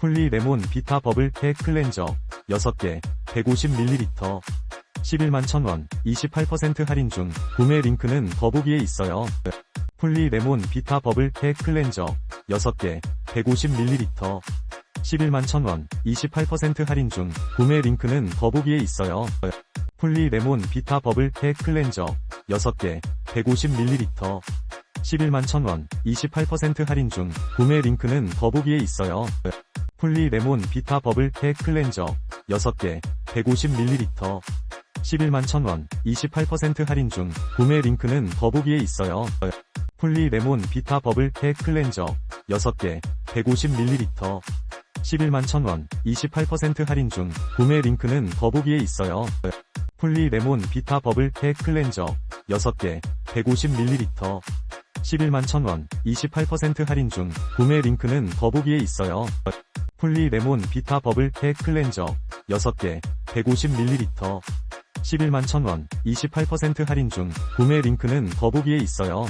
풀리 레몬 비타 버블 팩 클렌저 6개 150ml 11만 1000원 28% 할인 중 구매 링크는 더보기에 있어요. 풀리 레몬 비타 버블 팩 클렌저 6개 150ml 11만 1000원 28% 할인 중 구매 링크는 더보기에 있어요. 풀리 레몬 비타 버블 팩 클렌저 6개 150ml 11만 1000원 28% 할인 중 구매 링크는 더보기에 있어요. 풀리 레몬 비타 버블 팩 클렌저 6개 150ml 11만 1000원 28% 할인 중 구매 링크는 더보기에 있어요. 풀리 레몬 비타 버블 팩 클렌저 6개 150ml 11만 1000원 28% 할인 중 구매 링크는 더보기에 있어요. 풀리 레몬 비타 버블 팩 클렌저 6개 150ml 11만 1000원 28% 할인 중 구매 링크는 더보기에 있어요. 풀리 레몬 비타 버블 팩 클렌저 6개 150ml 11만 1000원 28% 할인 중 구매 링크는 더보기에 있어요.